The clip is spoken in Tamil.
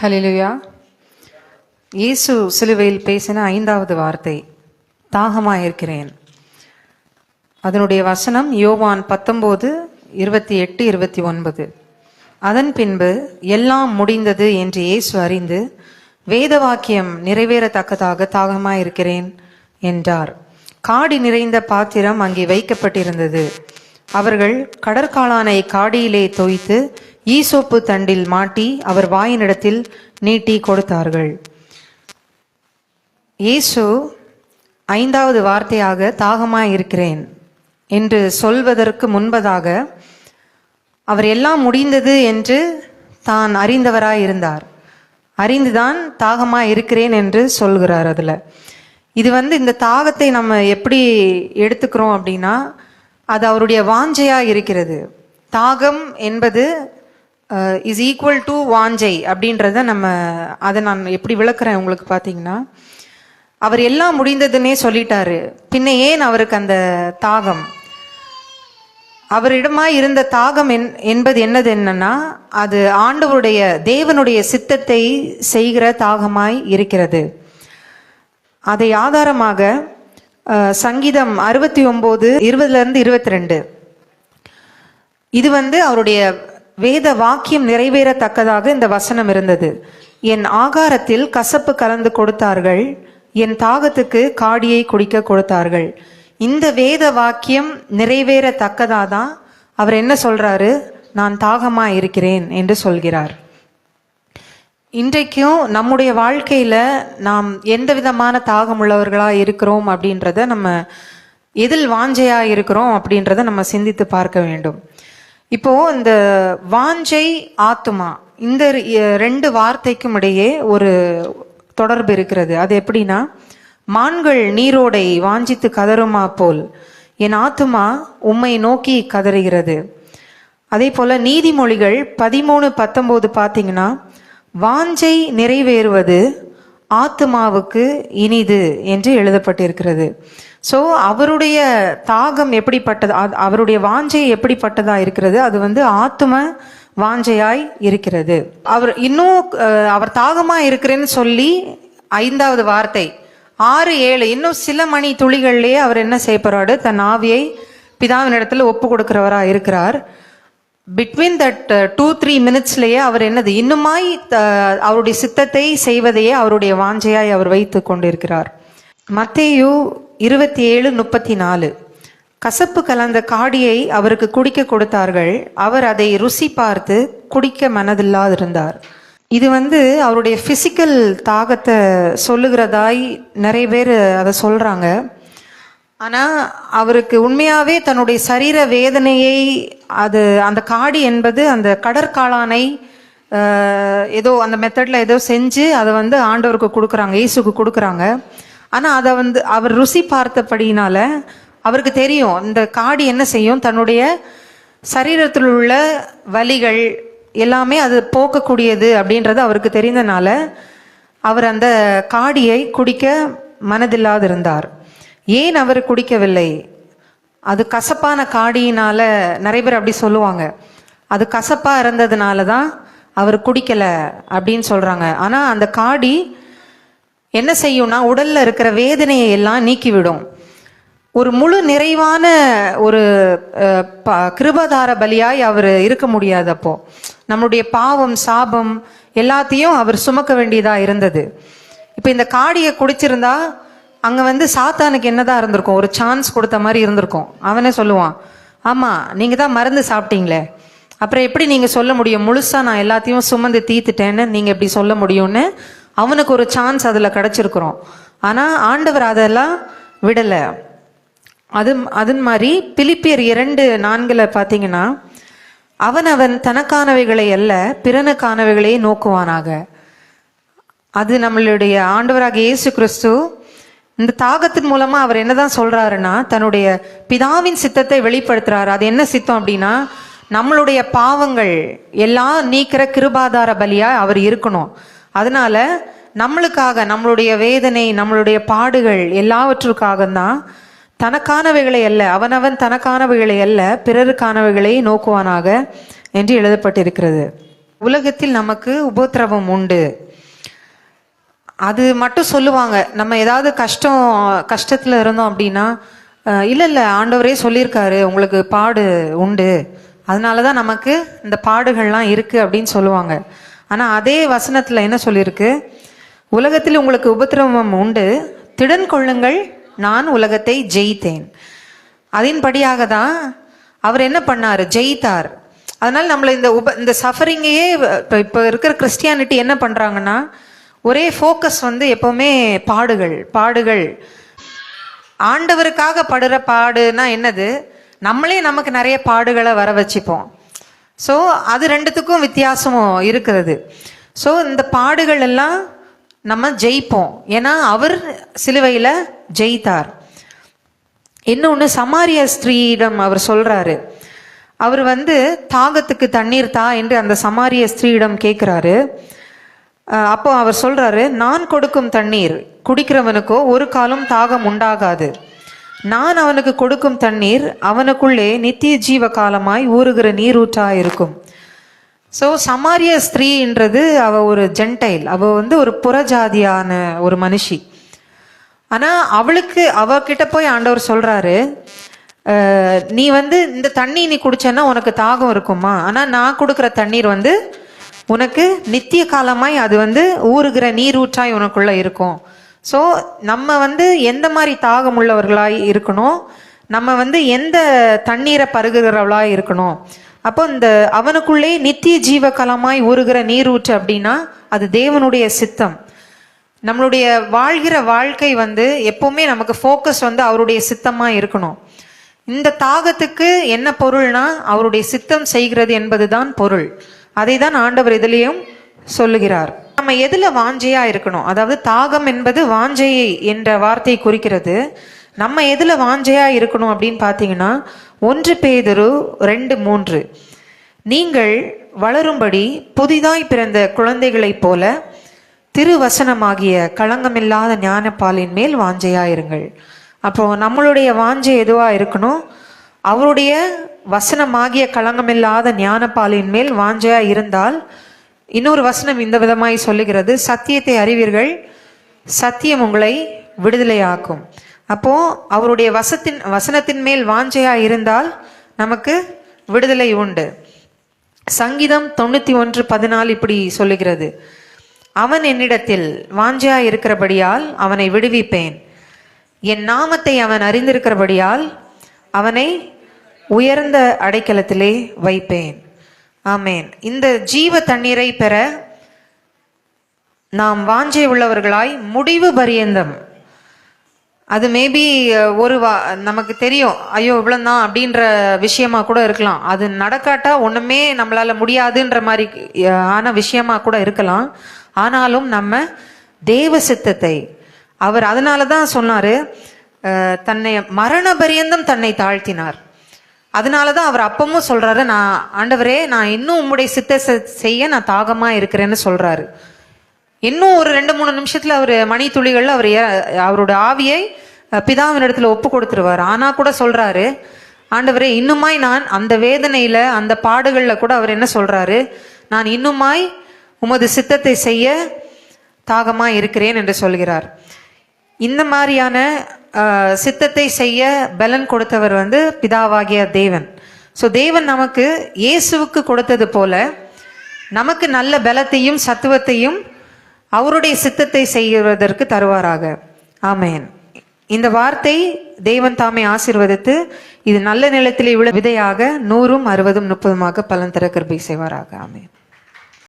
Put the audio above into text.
ஹலிலுயா இயேசு சிலுவையில் பேசின ஐந்தாவது வார்த்தை தாகமாயிருக்கிறேன். அதனுடைய வசனம் யோவான் பத்தொம்போது இருபத்தி எட்டு இருபத்தி ஒன்பது. அதன் பின்பு எல்லாம் முடிந்தது என்று இயேசு அறிந்து வேத வாக்கியம் நிறைவேறத்தக்கதாக தாகமாயிருக்கிறேன் என்றார். காடி நிறைந்த பாத்திரம் அங்கே வைக்கப்பட்டிருந்தது. அவர்கள் கடற்காலானை காடியிலே தோய்த்து ஈசோப்பு தண்டில் மாட்டி அவர் வாயினிடத்தில் நீட்டி கொடுத்தார்கள். இயேசு ஐந்தாவது வார்த்தையாக தாகமாய் இருக்கிறேன் என்று சொல்வதற்கு முன்பதாக அவர் எல்லாம் முடிந்தது என்று தான் அறிந்தவராய் இருந்தார். அறிந்துதான் தாகமாக இருக்கிறேன் என்று சொல்கிறார் அதில். இது வந்து இந்த தாகத்தை நம்ம எப்படி எடுத்துக்கிறோம் அப்படின்னா அது அவருடைய வாஞ்சையாக இருக்கிறது. தாகம் என்பது இஸ் ஈக்குவல் டு வாஞ்சை அப்படின்றத நம்ம அதை நான் எப்படி விளக்குறேன் உங்களுக்கு பார்த்தீங்கன்னா அவர் எல்லாம் முடிந்ததுன்னே சொல்லிட்டாரு. பின்ன ஏன் அவருக்கு அந்த தாகம்? அவரிடமாய் இருந்த தாகம் என் என்பது என்னது என்னன்னா அது ஆண்டவருடைய தேவனுடைய சித்தத்தை செய்கிற தாகமாய் இருக்கிறது. அதை ஆதாரமாக uh, சங்கீதம் அறுபத்தி ஒம்பது இருபதுலேருந்து இருபத்தி ரெண்டு. இது வந்து அவருடைய வேத வாக்கியம் நிறைவேறத்தக்கதாக இந்த வசனம் இருந்தது. என் ஆகாரத்தில் கசப்பு கலந்து கொடுத்தார்கள். என் தாகத்துக்கு காடியை குடிக்க கொடுத்தார்கள். இந்த வேத வாக்கியம் நிறைவேறத்தக்கதா தான் அவர் என்ன சொல்றாரு? நான் தாகமா இருக்கிறேன் என்று சொல்கிறார். இன்றைக்கும் நம்முடைய வாழ்க்கையில நாம் எந்த விதமான தாகம் உள்ளவர்களா இருக்கிறோம் அப்படின்றத நம்ம எதில் வாஞ்சையா இருக்கிறோம் அப்படின்றத நம்ம சிந்தித்து பார்க்க வேண்டும். இப்போ இந்த வாஞ்சை ஆத்துமா இந்த ரெண்டு வார்த்தைக்கும் இடையே ஒரு தொடர்பு இருக்கிறது. அது எப்படின்னா மான்கள் நீரோடை வாஞ்சித்து கதறுமா போல் என் ஆத்துமா உம்மை நோக்கி கதறுகிறது. அதே போல நீதிமொழிகள் பதிமூணு பத்தொம்போது பார்த்தீங்கன்னா வாஞ்சை நிறைவேறுவது ஆத்துமாவுக்கு இனிது என்று எழுதப்பட்டிருக்கிறது. ஸோ அவருடைய தாகம் எப்படிப்பட்டது? அது- அவருடைய வாஞ்சை எப்படிப்பட்டதா இருக்கிறது? அது வந்து ஆத்தும வாஞ்சையாய் இருக்கிறது. அவர் இன்னும் அவர் தாகமாக இருக்கிறேன்னு சொல்லி ஐந்தாவது வார்த்தை ஆறு ஏழு இன்னும் சில மணி துளிகள்லேயே அவர் என்ன செய்யப்படுறாரு தன் ஆவியை பிதாவின் இடத்துல ஒப்பு கொடுக்குறவராக இருக்கிறார். பிட்வீன் தட் டூ த்ரீ மினிட்ஸ்லேயே அவர் என்னது? இன்னுமாய் அவருடைய சித்தத்தை செய்வதையே அவருடைய வாஞ்சையாய் அவர் வைத்து கொண்டிருக்கிறார். மத்தேயு இருபத்தி ஏழு முப்பத்தி நாலு. கசப்பு கலந்த காடியை அவருக்கு குடிக்க கொடுத்தார்கள். அவர் அதை ருசி பார்த்து குடிக்க மனதில்லாதிருந்தார். இது வந்து அவருடைய ஃபிசிக்கல் தாகத்தை சொல்லுகிறதாய் நிறைய பேர் அதை சொல்கிறாங்க ஆனால் அவருக்கு உண்மையாகவே தன்னுடைய சரீர வேதனையை அது அந்த காடி என்பது அந்த கடற்காளானை ஏதோ அந்த மெத்தடில் ஏதோ செஞ்சு அதை வந்து ஆண்டவருக்கு கொடுக்குறாங்க இயேசுக்கு கொடுக்குறாங்க. ஆனால் அதை வந்து அவர் ருசி பார்த்தபடினால அவருக்கு தெரியும் இந்த காடி என்ன செய்யும் தன்னுடைய சரீரத்தில் உள்ள வலிகள் எல்லாமே அது போக்கக்கூடியது அப்படின்றது அவருக்கு தெரிந்தனால அவர் அந்த காடியை குடிக்க மனதில்லாதிருந்தார். ஏன் அவர் குடிக்கவில்லை? அது கசப்பான காடியினால நிறைய பேர் அப்படி சொல்லுவாங்க. அது கசப்பாக இருந்ததுனால தான் அவர் குடிக்கலை அப்படின்னு சொல்கிறாங்க ஆனால் அந்த காடி என்ன செய்யும்னா உடலில் இருக்கிற வேதனையை எல்லாம் நீக்கிவிடும். ஒரு முழு நிறைவான ஒரு ப- கிருபதார பலியாய் அவர் இருக்க முடியாது அப்போ. நம்மளுடைய பாவம் சாபம் எல்லாத்தையும் அவர் சுமக்க வேண்டியதா இருந்தது. இப்போ இந்த காடியை குடிச்சிருந்தா அங்கே வந்து சாத்தானுக்கு என்னதான் இருந்திருக்கும்? ஒரு சான்ஸ் கொடுத்த மாதிரி இருந்திருக்கும். அவனே சொல்லுவான் ஆமாம் நீங்கள் தான் மருந்து சாப்பிட்டீங்களே. அப்புறம் எப்படி நீங்கள் சொல்ல முடியும்? முழுசாக நான் எல்லாத்தையும் சுமந்து தீத்துட்டேன்னு நீங்கள் எப்படி சொல்ல முடியும்னு அவனுக்கு ஒரு சான்ஸ் அதில் கிடச்சிருக்குறோம். ஆனால் ஆண்டவர் அதெல்லாம் விடலை. அது அது மாதிரி பிலிப்பியர் இரண்டு நான்கில் பார்த்தீங்கன்னா அவன் அவன் தனக்கானவைகளை அல்ல பிறனுக்கானவைகளை நோக்குவானாக. அது நம்மளுடைய ஆண்டவராக இயேசு கிறிஸ்து இந்த தாகத்தின் மூலமாக அவர் என்னதான் சொல்கிறாருன்னா தன்னுடைய பிதாவின் சித்தத்தை வெளிப்படுத்துறாரு. அது என்ன சித்தம் அப்படின்னா நம்மளுடைய பாவங்கள் எல்லாம் நீக்கிற கிருபாதார பலியாக அவர் இருக்கணும். அதனால நம்மளுக்காக நம்மளுடைய வேதனை நம்மளுடைய பாடுகள் எல்லாவற்றுக்காக தான் தனக்கானவைகளை அல்ல அவனவன் தனக்கானவைகளை அல்ல பிறருக்கானவைகளை நோக்குவானாக என்று எழுதப்பட்டிருக்கிறது. உலகத்தில் நமக்கு உபத்திரவம் உண்டு. அது மட்டும் சொல்லுவாங்க நம்ம ஏதாவது கஷ்டம் கஷ்டத்தில் இருந்தோம் அப்படின்னா இல்லை இல்லை ஆண்டவரே சொல்லியிருக்காரு உங்களுக்கு பாடு உண்டு. அதனால தான் நமக்கு இந்த பாடுகள்லாம் இருக்குது அப்படின்னு சொல்லுவாங்க. ஆனால் அதே வசனத்தில் என்ன சொல்லியிருக்கு? உலகத்தில் உங்களுக்கு உபத்திரவம் உண்டு. திடன் கொள்ளுங்கள் நான் உலகத்தை ஜெயித்தேன். அதன்படியாக தான் அவர் என்ன பண்ணார்? ஜெயித்தார். அதனால் நம்மளை இந்த உப இந்த சஃபரிங்கையே இப்போ இப்போ இருக்கிற கிறிஸ்டியானிட்டி என்ன பண்ணுறாங்கன்னா ஒரே ஃபோக்கஸ் வந்து எப்போவுமே பாடுகள் பாடுகள். ஆண்டவருக்காக படுற பாடுனா என்னது? நம்மளே நமக்கு நிறைய பாடுகளை வர வச்சுப்போம். ஸோ அது ரெண்டுத்துக்கும் வித்தியாசமும் இருக்கிறது. ஸோ இந்த பாடுகள் எல்லாம் நம்ம ஜெயிப்போம். ஏன்னா அவர் சிலுவையில் ஜெயித்தார். இன்னொன்று சமாரிய ஸ்திரீயிடம் அவர் சொல்கிறாரு அவர் வந்து தாகத்துக்கு தண்ணீர் தா என்று அந்த சமாரிய ஸ்திரீயிடம் கேட்குறாரு அப்போ அவர் சொல்கிறாரு நான் கொடுக்கும் தண்ணீர் குடிக்கிறவனுக்கோ ஒரு காலம் தாகம் உண்டாகாது. நான் அவனுக்கு கொடுக்கும் தண்ணீர் அவனுக்குள்ளே நித்திய ஜீவ காலமாய் ஊறுகிற நீரூற்றா இருக்கும் ஸோ சமாரிய ஸ்திரீன்றது அவ ஒரு ஜென்டைல் அவ வந்து ஒரு புறஜாதியான ஒரு மனுஷி. ஆனால் அவளுக்கு அவகிட்ட போய் ஆண்டவர் சொல்றாரு நீ வந்து இந்த தண்ணி நீ குடிச்சேன்னா உனக்கு தாகம் இருக்குமா? ஆனால் நான் கொடுக்குற தண்ணீர் வந்து உனக்கு நித்திய காலமாய் அது வந்து ஊறுகிற நீரூற்றாய் உனக்குள்ள இருக்கும். ஸோ நம்ம வந்து எந்த மாதிரி தாகம் உள்ளவர்களாய் இருக்கணும்? நம்ம வந்து எந்த தண்ணீரை பருகுகிறவளாக இருக்கணும்? அப்போ இந்த அவனுக்குள்ளே நித்திய ஜீவ கலமாய் ஊறுகிற நீரூற்று அப்படின்னா அது தேவனுடைய சித்தம். நம்மளுடைய வாழ்கிற வாழ்க்கை வந்து எப்போவுமே நமக்கு ஃபோக்கஸ் வந்து அவருடைய சித்தமாக இருக்கணும். இந்த தாகத்துக்கு என்ன பொருள்னா அவருடைய சித்தம் செய்கிறது என்பது தான் பொருள். அதை தான் ஆண்டவர் இதுலேயும் சொல்லுகிறார். நம்ம எதுல வாஞ்சையா இருக்கணும்? அதாவது தாகம் என்பது வாஞ்சை என்ற வார்த்தையை குறிக்கிறது. நம்ம எதுல வாஞ்சையா இருக்கணும் அப்படின்னு பார்த்தீங்கன்னா ஒன்று பேதுரு ரெண்டு மூன்று. நீங்கள் வளரும்படி புதிதாய் பிறந்த குழந்தைகளைப் போல திருவசனமாகிய களங்கமில்லாத ஞானப்பாலின் மேல் வாஞ்சையாயிருங்கள் அப்போ நம்மளுடைய வாஞ்சை எதுவா இருக்கணும்? அவருடைய வசனமாகிய களங்கமில்லாத ஞானப்பாலின் மேல் வாஞ்சையா இருந்தால் இன்னொரு வசனம் இந்த விதமாய் சொல்லுகிறது. சத்தியத்தை அறிவீர்கள் சத்தியம் உங்களை விடுதலையாக்கும். அப்போ அவருடைய வசத்தின் வசனத்தின் மேல் வாஞ்சையா இருந்தால் நமக்கு விடுதலை உண்டு. சங்கீதம் தொண்ணூத்தி ஒன்று பதினாலு இப்படி சொல்லுகிறது. அவன் என்னிடத்தில் வாஞ்சையா இருக்கிறபடியால் அவனை விடுவிப்பேன். என் நாமத்தை அவன் அறிந்திருக்கிறபடியால் அவனை உயர்ந்த அடைக்கலத்திலே வைப்பேன். ஆமேன். இந்த ஜீவ தண்ணீரை பெற நாம் வாஞ்சை உள்ளவர்களாய் முடிவு பரியந்தம். அது மேபி ஒரு வா நமக்கு தெரியும் ஐயோ இவ்வளோதான் அப்படின்ற விஷயமா கூட இருக்கலாம். அது நடக்காட்டா ஒன்றுமே நம்மளால் முடியாதுன்ற மாதிரி ஆன விஷயமா கூட இருக்கலாம். ஆனாலும் நம்ம தேவ சித்தத்தை அவர் அதனால தான் சொன்னார் தன்னை மரண பரியந்தம் தன்னை தாழ்த்தினார். அதனால தான் அவர் அப்பவும் சொல்கிறாரு நான் ஆண்டவரே நான் இன்னும் உம்முடைய சித்த செய்ய நான் தாகமாக இருக்கிறேன்னு சொல்கிறாரு இன்னும் ஒரு ரெண்டு மூணு நிமிஷத்தில் அவர் மணி துளிகளில் அவர் ஏ- அவரோட ஆவியை பிதாவின் இடத்துல ஒப்பு கொடுத்துருவார். ஆனால் கூட சொல்கிறாரு ஆண்டவரே இன்னுமாய் நான் அந்த வேதனையில் அந்த பாடுகளில் கூட அவர் என்ன சொல்கிறாரு நான் இன்னுமாய் உமது சித்தத்தை செய்ய தாகமாக இருக்கிறேன் என்று சொல்கிறார். இந்த மாதிரியான சித்தத்தை செய்ய பலன் கொடுத்தவர் வந்து பிதாவாகிய தேவன். ஸோ தேவன் நமக்கு இயேசுவுக்கு கொடுத்தது போல நமக்கு நல்ல பலத்தையும் சத்துவத்தையும் அவருடைய சித்தத்தை செய்வதற்கு தருவாராக. ஆமையன் இந்த வார்த்தை தேவன் தாமே ஆசீர்வதித்து இது நல்ல நிலத்திலே விழ விதையாக நூறும் அறுபதும் முப்பதுமாக பலன் தர கருபை செய்வாராக. ஆமையன்